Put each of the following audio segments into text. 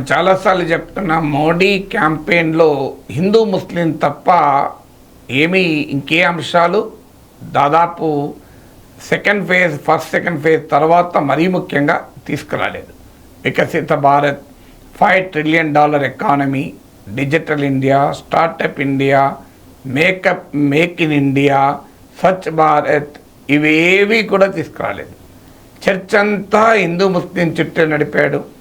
నేను చాలాసార్లు చెప్తున్న మోడీ క్యాంపెయిన్లో హిందూ ముస్లిం తప్ప ఏమీ ఇంకే అంశాలు? దాదాపు second phase first second phase తర్వాత మరీ ముఖ్యంగా తీసుకురాలేదు. Viksit Bharat five trillion dollar economy digital India startup India makeup make in India Swachh Bharat ఇవేవి కూడా తీసుకురాలేదు. చర్చ్ అంతా హిందూ ముస్లిం చుట్టూ నడిపాడు.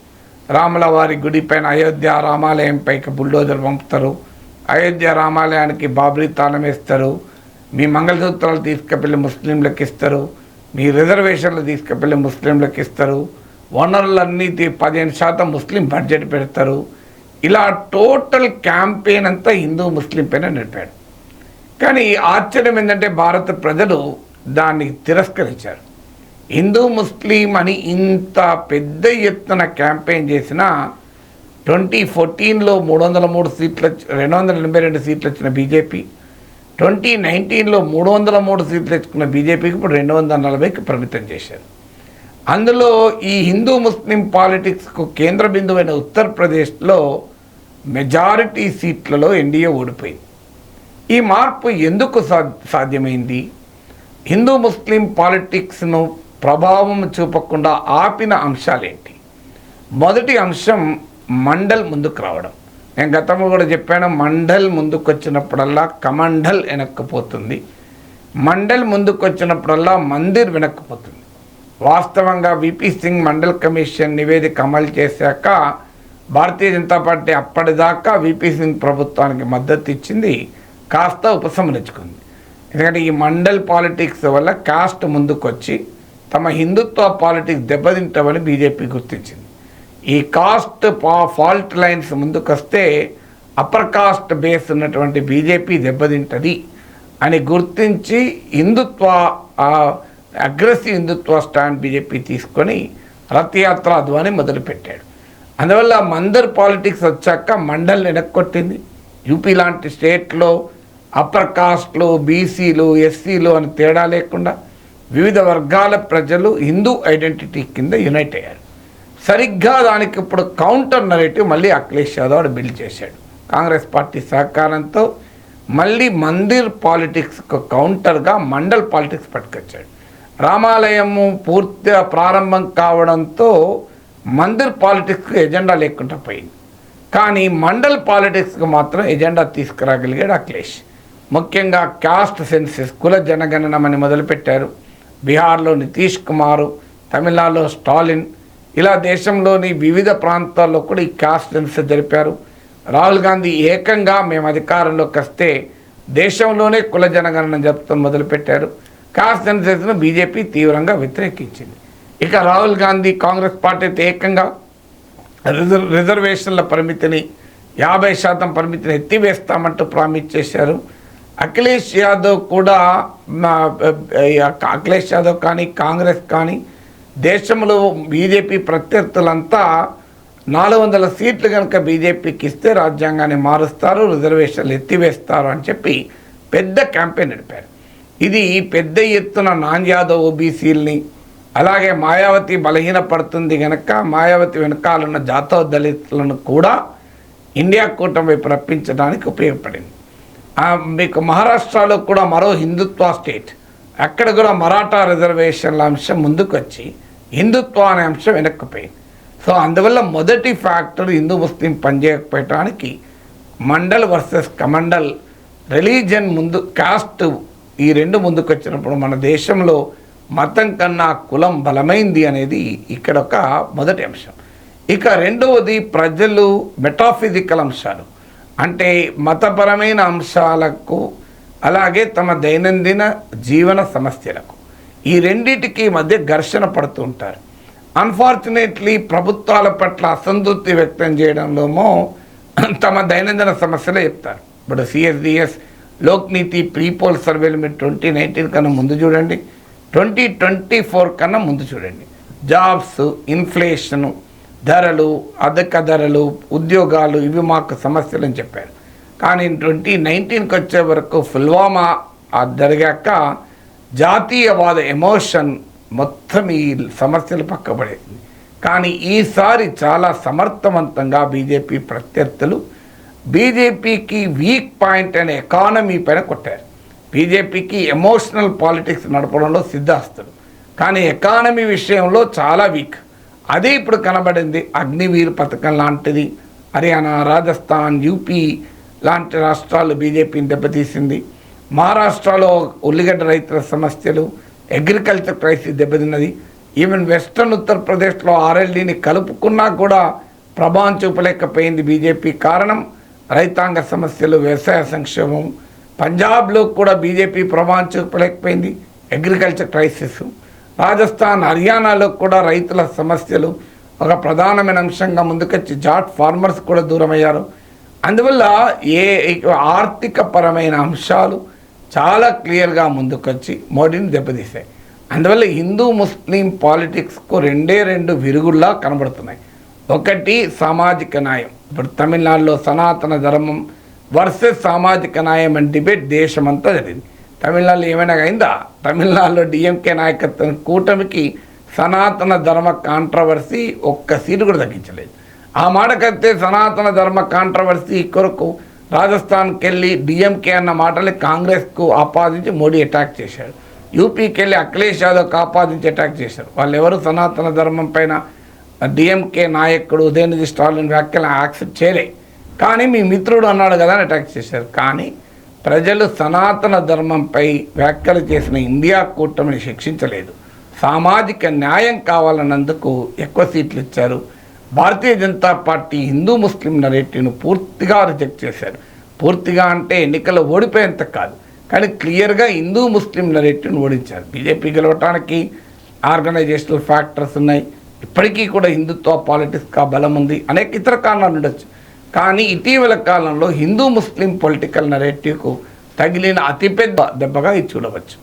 రాముల వారి గుడి పైన అయోధ్య రామాలయం పైకి బుల్డోజర్ పంపుతారు. అయోధ్య రామాలయానికి బాబ్రీ తాళం వేస్తారు. మీ మంగళసూత్రాలు తీసుకెళ్ళి ముస్లింలకు ఇస్తారు. మీ రిజర్వేషన్లు తీసుకెళ్ళి ముస్లింలకు ఇస్తారు. వనరులన్నీ పదిహేను శాతం ముస్లిం బడ్జెట్ పెడతారు. ఇలా టోటల్ క్యాంపెయిన్ అంతా హిందూ ముస్లిం పైన నడిపాడు. కానీ ఆశ్చర్యం ఏంటంటే భారత ప్రజలు దాన్ని తిరస్కరించారు. హిందూ ముస్లిం అని ఇంత పెద్ద ఎత్తున క్యాంపెయిన్ చేసిన ట్వంటీ ఫోర్టీన్లో మూడు వందల మూడు సీట్లు రెండు వందల ఎనభై రెండు సీట్లు వచ్చిన బీజేపీ ట్వంటీ నైన్టీన్లో మూడు వందల మూడు సీట్లు తెచ్చుకున్న బీజేపీకి ఇప్పుడు రెండు వందల నలభైకి పరిమితం చేశారు. అందులో ఈ హిందూ ముస్లిం పాలిటిక్స్కు కేంద్ర బిందువైన ఉత్తరప్రదేశ్లో మెజారిటీ సీట్లలో ఎన్డీఏ ఓడిపోయింది. ఈ మార్పు ఎందుకు సా సాధ్యమైంది? హిందూ ముస్లిం పాలిటిక్స్ను ప్రభావం చూపకుండా ఆపిన అంశాలేంటి? మొదటి అంశం మండల్ ముందుకు రావడం. నేను గతంలో కూడా చెప్పాను మండల్ ముందుకు వచ్చినప్పుడల్లా కమండల్ వెనక్కిపోతుంది. మండల్ ముందుకు వచ్చినప్పుడల్లా మందిర్ వెనక్కిపోతుంది. వాస్తవంగా విపి సింగ్ మండల్ కమిషన్ నివేదిక అమలు చేశాక భారతీయ జనతా పార్టీ అప్పటిదాకా విపి సింగ్ ప్రభుత్వానికి మద్దతు ఇచ్చింది కాస్త ఉపశమనించుకుంది ఎందుకంటే ఈ మండల్ పాలిటిక్స్ వల్ల కాస్ట్ ముందుకొచ్చి తమ హిందుత్వ పాలిటిక్స్ దెబ్బతింటామని బీజేపీ గుర్తించింది. ఈ కాస్ట్ పా ఫాల్ట్ లైన్స్ ముందుకొస్తే అప్పర్ కాస్ట్ బేస్ ఉన్నటువంటి బీజేపీ దెబ్బతింటది అని గుర్తించి Hindutva aggressive Hindutva stand BJP తీసుకొని రథయాత్ర అధ్వాని మొదలుపెట్టాడు. అందువల్ల మందర్ పాలిటిక్స్ వచ్చాక మండల్ వెనక్కొట్టింది యూపీ లాంటి స్టేట్లో అప్పర్ కాస్ట్లు బీసీలు ఎస్సీలు అని తేడా లేకుండా వివిధ వర్గాల ప్రజలు హిందూ ఐడెంటిటీ కింద యునైట్ అయ్యారు. సరిగ్గా దానికి ఇప్పుడు కౌంటర్ నరేటివ్ మళ్ళీ అఖిలేష్ యాదవ్ బిల్డ్ చేశాడు. కాంగ్రెస్ పార్టీ సహకారంతో మళ్ళీ మందిర్ పాలిటిక్స్కు కౌంటర్గా మండల్ పాలిటిక్స్ పట్టుకొచ్చాడు. రామాలయము పూర్తిగా ప్రారంభం కావడంతో మందిర్ పాలిటిక్స్కి ఎజెండా లేకుండా పోయింది. కానీ మండల్ పాలిటిక్స్కి మాత్రం ఎజెండా తీసుకురాగలిగాడు అఖిలేష్. ముఖ్యంగా కాస్ట్ సెన్సెస్ కుల జనగణనమని మొదలుపెట్టారు. బీహార్లో నితీష్ కుమారు తమిళనాడులో స్టాలిన్ ఇలా దేశంలోని వివిధ ప్రాంతాల్లో కూడా ఈ కాస్ట్ సెన్సెస్ జరిపారు. రాహుల్ గాంధీ ఏకంగా మేము అధికారంలోకి వస్తే దేశంలోనే కుల జనగణన జరుపుతూ మొదలుపెట్టారు. కాస్ట్ సెన్సెస్ను బీజేపీ తీవ్రంగా వ్యతిరేకించింది. ఇక రాహుల్ గాంధీ కాంగ్రెస్ పార్టీ అయితే ఏకంగా రిజర్వ్ రిజర్వేషన్ల పరిమితిని యాభై శాతం పరిమితిని ఎత్తివేస్తామంటూ ప్రామిస్ చేశారు. అఖిలేష్ యాదవ్ కూడా మా, అఖిలేష్ యాదవ్ కానీ కాంగ్రెస్ కానీ దేశంలో బీజేపీ ప్రత్యర్థులంతా నాలుగు వందల సీట్లు కనుక బీజేపీకి ఇస్తే రాజ్యాంగాన్ని మారుస్తారు రిజర్వేషన్లు ఎత్తివేస్తారు అని చెప్పి పెద్ద క్యాంపెయిన్ నడిపారు. ఇది పెద్ద ఎత్తున నాన్ యాదవ్ ఓబీసీల్ని అలాగే మాయావతి బలహీనపడుతుంది కనుక మాయావతి వెనకాలన్న జాతవ దళితులను కూడా ఇండియా కూటమి రప్పించడానికి ఉపయోగపడింది. మీకు మహారాష్ట్రలో కూడా మరో హిందుత్వ స్టేట్. అక్కడ కూడా మరాఠా రిజర్వేషన్ల అంశం ముందుకు వచ్చి హిందుత్వ అనే అంశం వెనక్కిపోయింది. సో అందువల్ల మొదటి ఫ్యాక్టర్ హిందూ ముస్లిం పనిచేయకపోయటానికి మండల్ వర్సెస్ కమండల్ రిలీజన్ ముందు కాస్ట్ ఈ రెండు ముందుకు వచ్చినప్పుడు మన దేశంలో మతం కన్నా కులం బలమైంది అనేది ఇక్కడ ఒక మొదటి అంశం. ఇక రెండవది ప్రజలు మెటాఫిజికల్ అంశాలు. అంటే మతపరమైన అంశాలకు అలాగే తమ దైనందిన జీవన సమస్యలకు. ఈ రెండిటికి మధ్య ఘర్షణ పడుతూ ఉంటారు. అన్ఫార్చునేట్లీ ప్రభుత్వాల పట్ల అసంతృప్తి వ్యక్తం చేయడంలోమో తమ దైనందిన సమస్యలే చెప్తారు. ఇప్పుడు సిఎస్డిఎస్ లోక్నీతి ప్రీపోల్ సర్వేలు మీరు ట్వంటీ నైన్టీన్ కన్నా ముందు చూడండి. ట్వంటీ ట్వంటీ ఫోర్ కన్నా ముందు చూడండి. జాబ్స్ ఇన్ఫ్లేషను ధరలు అధిక ధరలు ఉద్యోగాలు ఇవి మాకు సమస్యలు అని చెప్పారు. కానీ ట్వంటీ నైన్టీన్కి వచ్చే వరకు పుల్వామా జరిగాక జాతీయవాద ఎమోషన్ మొత్తం ఈ సమస్యలు పక్కబడేది కానీ ఈసారి చాలా సమర్థవంతంగా బీజేపీ ప్రత్యర్థులు బీజేపీకి వీక్ పాయింట్ అనే ఎకానమీ పైన కొట్టారు. బీజేపీకి ఎమోషనల్ పాలిటిక్స్ నడపడంలో సిద్ధాస్తులు. కానీ ఎకానమీ విషయంలో చాలా వీక్. అదే ఇప్పుడు కనబడింది అగ్నివీర్ పథకం లాంటిది. హర్యానా రాజస్థాన్ యూపీ లాంటి రాష్ట్రాలు బీజేపీని దెబ్బతీసింది. మహారాష్ట్రలో ఉల్లిగడ్డ రైతుల సమస్యలు అగ్రికల్చర్ క్రైసిస్ దెబ్బతిన్నది. ఈవెన్ వెస్ట్రన్ ఉత్తరప్రదేశ్లో ఆర్ఎల్డీని కలుపుకున్నా కూడా ప్రభావం చూపలేకపోయింది బీజేపీ. కారణం రైతాంగ సమస్యలు వ్యవసాయ సంక్షేమం. పంజాబ్లో కూడా బీజేపీ ప్రభావం చూపలేకపోయింది అగ్రికల్చర్ క్రైసిస్. రాజస్థాన్ హర్యానాలో కూడా రైతుల సమస్యలు ఒక ప్రధానమైన అంశంగా ముందుకొచ్చి జాట్ ఫార్మర్స్ కూడా దూరమయ్యారు. అందువల్ల ఏ ఆర్థిక పరమైన అంశాలు చాలా క్లియర్గా ముందుకొచ్చి మోడీని దెబ్బతీశాయి. అందువల్ల హిందూ ముస్లిం పాలిటిక్స్కు రెండే రెండు విరుగుల్లా కనబడుతున్నాయి. ఒకటి సామాజిక న్యాయం. ఇప్పుడు తమిళనాడులో సనాతన ధర్మం వర్సెస్ సామాజిక న్యాయం అని డిబేట్ దేశమంతా జరిగింది. తమిళనాడులో ఏమైనా అయిందా? తమిళనాడులో డిఎంకే నాయకత్వం కూటమికి సనాతన ధర్మ కాంట్రవర్సీ ఒక్క సీటు కూడా తగ్గించలేదు. ఆ మాటకైతే సనాతన ధర్మ కాంట్రవర్సీ కొరకు రాజస్థాన్కి వెళ్ళి డిఎంకే అన్న మాటని కాంగ్రెస్కు ఆపాదించి మోడీ అటాక్ చేశాడు. యూపీకి వెళ్ళి అఖిలేష్ యాదవ్కి ఆపాదించి అటాక్ చేశారు వాళ్ళు ఎవరు సనాతన ధర్మం పైన డిఎంకే నాయకుడు ఉదయనిధి స్టాలిన్ వ్యాఖ్యలు యాక్సెప్ట్ చేయలే. కానీ మీ మిత్రుడు అన్నాడు కదా అని అటాక్ చేశారు. కానీ ప్రజలు సనాతన ధర్మంపై వ్యాఖ్యలు చేసిన ఇండియా కూటమిని శిక్షించలేదు. సామాజిక న్యాయం కావాలన్నందుకు ఎక్కువ సీట్లు ఇచ్చారు. భారతీయ జనతా పార్టీ హిందూ ముస్లిం నరేటివ్ను పూర్తిగా రిజెక్ట్ చేశారు. పూర్తిగా అంటే ఎన్నికలు ఓడిపోయేంత కాదు. కానీ క్లియర్గా హిందూ ముస్లిం నరేటివ్ను ఓడించారు. బీజేపీ గెలవటానికి ఆర్గనైజేషనల్ ఫ్యాక్టర్స్ ఉన్నాయి. ఇప్పటికీ కూడా హిందుత్వ పాలిటిక్స్గా బలం ఉంది. అనేక ఇతర కారణాలు ఉండొచ్చు. కానీ ఇటీవల కాలంలో హిందూ ముస్లిం పొలిటికల్ నరేటివ్కు తగిలిన అతిపెద్ద దెబ్బగా ఇది చూడవచ్చు.